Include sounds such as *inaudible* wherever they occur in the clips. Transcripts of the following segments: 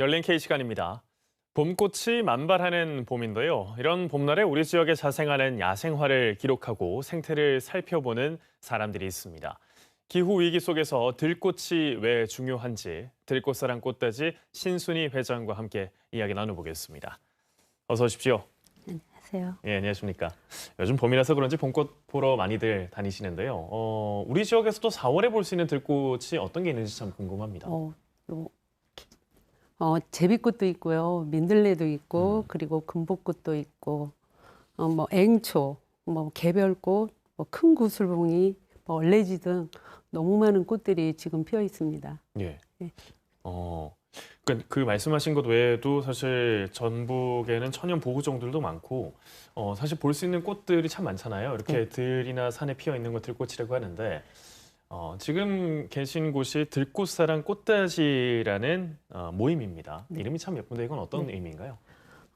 열린 K 시간입니다. 봄꽃이 만발하는 봄인데요. 이런 봄날에 우리 지역에 자생하는 야생화를 기록하고 생태를 살펴보는 사람들이 있습니다. 기후 위기 속에서 들꽃이 왜 중요한지 들꽃사랑 꽃다지 신순희 회장과 함께 이야기 나눠보겠습니다. 어서 오십시오. 안녕하세요. 예, 안녕하십니까. 요즘 봄이라서 그런지 봄꽃 보러 많이들 다니시는데요. 어, 우리 지역에서도 4월에 볼 수 있는 들꽃이 어떤 게 있는지 참 궁금합니다. 어, 요, 어, 제비꽃도 있고요, 민들레도 있고, 그리고 금복꽃도 있고, 어, 뭐 앵초, 뭐 개별꽃, 뭐 큰 구슬봉이, 뭐 얼레지 등 너무 많은 꽃들이 지금 피어 있습니다. 예. 네. 어, 그러니까 그 말씀하신 것 외에도 사실 전북에는 천연 보호종들도 많고, 어, 사실 볼 수 있는 꽃들이 참 많잖아요. 이렇게 네. 들이나 산에 피어 있는 것 들 꽃이라고 하는데, 어, 지금 계신 곳이 들꽃사랑 꽃다지라는 어, 모임입니다. 네. 이름이 참 예쁜데 이건 어떤 네. 의미인가요?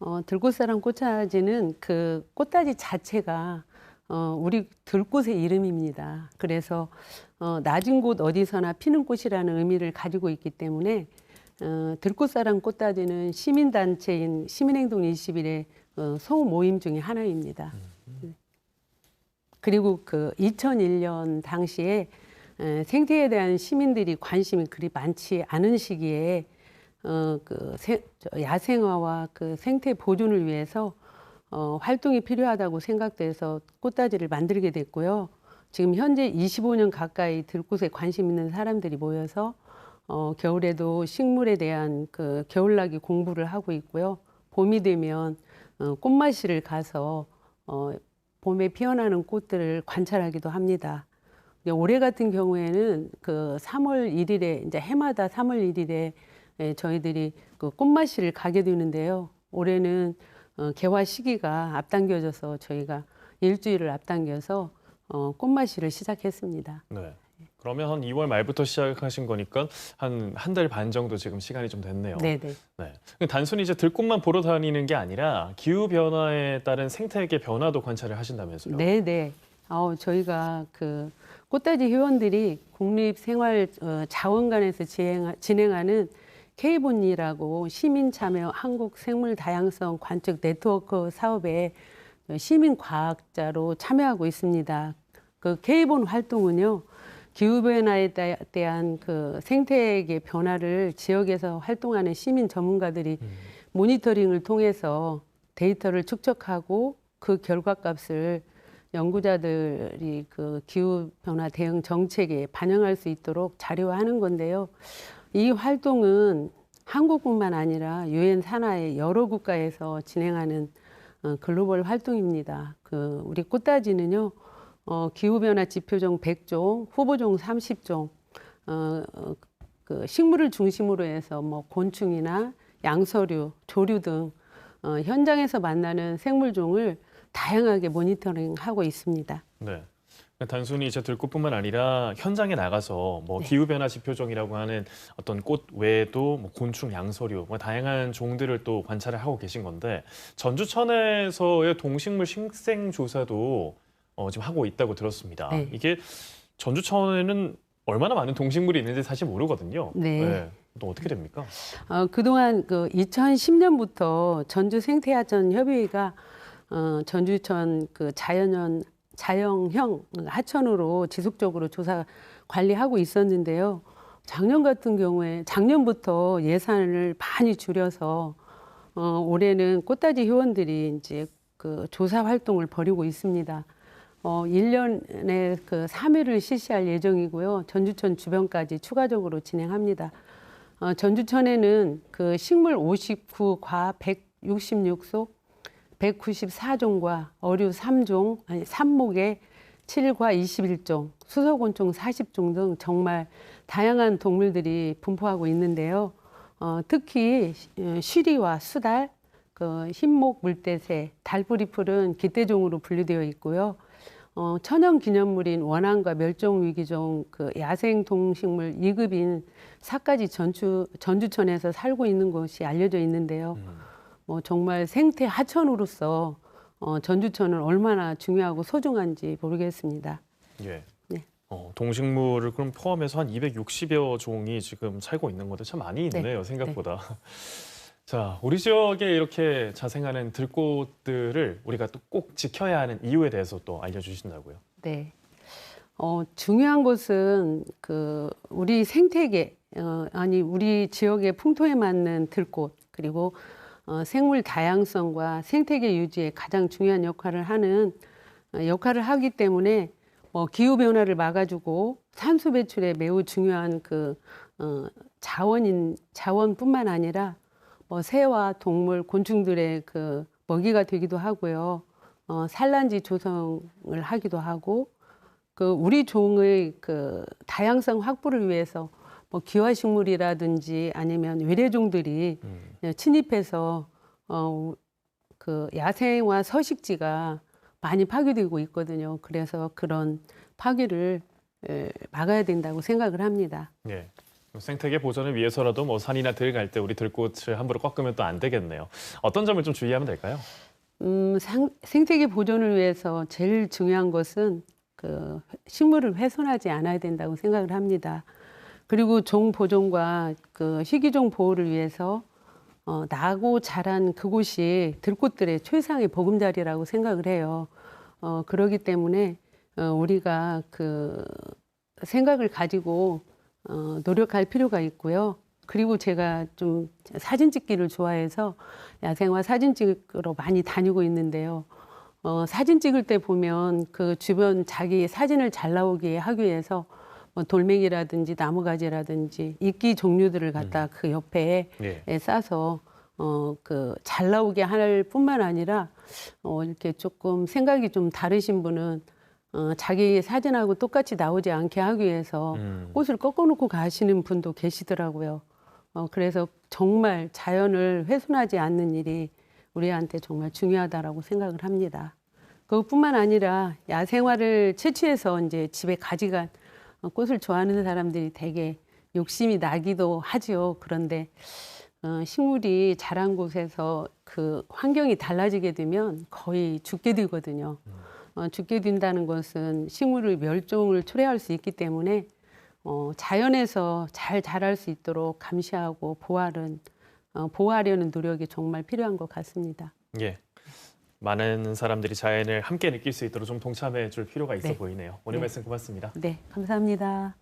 어, 들꽃사랑 꽃차지는 그 꽃다지 자체가 어, 우리 들꽃의 이름입니다. 그래서 어, 낮은 곳 어디서나 피는 꽃이라는 의미를 가지고 있기 때문에 어, 들꽃사랑 꽃다지는 시민단체인 시민행동 21의 어, 소모임 중에 하나입니다. 네. 그리고 그 2001년 당시에 에, 생태에 대한 시민들이 관심이 그리 많지 않은 시기에 어, 그 세- 저 야생화와 그 생태 보존을 위해서 어, 활동이 필요하다고 생각돼서 꽃다지를 만들게 됐고요. 지금 현재 25년 가까이 들꽃에 관심 있는 사람들이 모여서 어, 겨울에도 식물에 대한 그 겨울나기 공부를 하고 있고요. 봄이 되면 어, 꽃마실을 가서 어, 봄에 피어나는 꽃들을 관찰하기도 합니다. 올해 같은 경우에는 그 3월 1일에 이제 해마다 3월 1일에 예, 저희들이 그 꽃마실을 가게 되는데요. 올해는 어, 개화 시기가 앞당겨져서 저희가 일주일을 앞당겨서 어, 꽃마실을 시작했습니다. 네. 그러면 한 2월 말부터 시작하신 거니까 한 한 달 반 정도 지금 시간이 좀 됐네요. 네네. 네. 근데 단순히 이제 들꽃만 보러 다니는 게 아니라 기후 변화에 따른 생태계 변화도 관찰을 하신다면서요? 네네. 어, 저희가 그 꽃다지 회원들이 국립생활자원관에서 진행, 진행하는 K본이라고 시민참여 한국 생물 다양성 관측 네트워크 사업에 시민 과학자로 참여하고 있습니다. 그 K본 활동은요, 기후변화에 대- 대한 그 생태계 변화를 지역에서 활동하는 시민 전문가들이 모니터링을 통해서 데이터를 축적하고 그 결과값을 연구자들이 그 기후 변화 대응 정책에 반영할 수 있도록 자료화하는 건데요. 이 활동은 한국뿐만 아니라 유엔 산하의 여러 국가에서 진행하는 어, 글로벌 활동입니다. 그 우리 꽃다지는요. 어, 기후변화 지표종 100종, 후보종 30종, 어, 어, 그 식물을 중심으로 해서 뭐 곤충이나 양서류, 조류 등 어, 현장에서 만나는 생물종을 다양하게 모니터링하고 있습니다. 네. 그러니까 단순히 이제 들꽃뿐만 아니라 현장에 나가서 뭐 네. 기후 변화 지표종이라고 하는 어떤 꽃 외에도 뭐 곤충, 양서류, 뭐 다양한 종들을 또 관찰을 하고 계신 건데 전주천에서의 동식물 식생 조사도 어, 지금 하고 있다고 들었습니다. 네. 이게 전주천에는 얼마나 많은 동식물이 있는지 사실 모르거든요. 네. 또 어떻게 됩니까? 어, 그동안 그 2010년부터 전주 생태하천 협의회가 어, 전주천 그 자연현 자연형 하천으로 지속적으로 조사 관리하고 있었는데요. 작년 같은 경우에 작년부터 예산을 많이 줄여서 어, 올해는 꽃다지 회원들이 이제 그 조사 활동을 벌이고 있습니다. 어, 1년에 그 3회를 실시할 예정이고요. 전주천 주변까지 추가적으로 진행합니다. 어, 전주천에는 그 식물 59과 166속 194종과 어류 3종, 아니 삽목에 7과 21종, 수소곤충 40종 등 정말 다양한 동물들이 분포하고 있는데요. 어, 특히 어, 쉬리와 수달, 그 흰목 물대새, 달뿌리풀은 기대종으로 분류되어 있고요. 어, 천연 기념물인 원앙과 멸종 위기종 그 야생 동식물 2급인 사까지 전주 전주천에서 살고 있는 곳이 알려져 있는데요. 음. 뭐 정말 생태 하천으로서 어, 전주천은 얼마나 중요하고 소중한지 모르겠습니다. 예. 네. 어, 동식물을 그럼 포함해서 한 260여 종이 지금 살고 있는 건데 참 많이 네. 있네요, 생각보다. *laughs* 자, 우리 지역에 이렇게 자생하는 들꽃들을 우리가 또 꼭 지켜야 하는 이유에 대해서 또 알려주신다고요. 네. 어, 중요한 것은 그 우리 생태계 어, 아니 우리 지역의 풍토에 맞는 들꽃 그리고 어, 생물 다양성과 생태계 유지에 가장 중요한 역할을 하는 어, 역할을 하기 때문에 뭐 기후 변화를 막아주고 산소 배출에 매우 중요한 그 어, 자원인 자원뿐만 아니라 뭐 새와 동물, 곤충들의 그 먹이가 되기도 하고요. 어, 산란지 조성을 하기도 하고 그 우리 종의 그 다양성 확보를 위해서 뭐 기화식물이라든지 아니면 외래종들이 음, 침입해서 어, 그 야생화 서식지가 많이 파괴되고 있거든요. 그래서 그런 파괴를 에, 막아야 된다고 생각을 합니다. 예. 생태계 보존을 위해서라도 뭐 산이나 들 갈 때 우리 들꽃을 함부로 꺾으면 또 안 되겠네요. 어떤 점을 좀 주의하면 될까요? 음, 상, 생태계 보존을 위해서 제일 중요한 것은 그 식물을 훼손하지 않아야 된다고 생각을 합니다. 그리고 종 보존과 그 희귀종 보호를 위해서 어, 나고 자란 그곳이 들꽃들의 최상의 보금자리라고 생각을 해요. 어, 그러기 때문에 어, 우리가 그 생각을 가지고 어, 노력할 필요가 있고요. 그리고 제가 좀 사진 찍기를 좋아해서 야생화 사진 찍으러 많이 다니고 있는데요. 어, 사진 찍을 때 보면 그 주변 자기 사진을 잘 나오게 하기 위해서 뭐 돌멩이라든지 나무가지라든지 이끼 종류들을 갖다 그 옆에 예. 에 싸서 어 그 잘 나오게 할 뿐만 아니라 어 이렇게 조금 생각이 좀 다르신 분은 어 자기 사진하고 똑같이 나오지 않게 하기 위해서 음, 꽃을 꺾어놓고 가시는 분도 계시더라고요. 어 그래서 정말 자연을 훼손하지 않는 일이 우리한테 정말 중요하다라고 생각을 합니다. 그것뿐만 아니라 야생화를 채취해서 이제 집에 어, 꽃을 좋아하는 사람들이 되게 욕심이 나기도 하지요. 그런데 어, 식물이 자란 곳에서 그 환경이 달라지게 되면 거의 죽게 되거든요. 어, 죽게 된다는 것은 식물의 멸종을 초래할 수 있기 때문에 어, 자연에서 잘 자랄 수 있도록 감시하고 보호하는 어, 보호하려는 노력이 정말 필요한 것 같습니다. 예. 많은 사람들이 자연을 함께 느낄 수 있도록 좀 동참해 줄 필요가 있어 네. 보이네요. 오늘 네. 말씀 고맙습니다. 네, 감사합니다.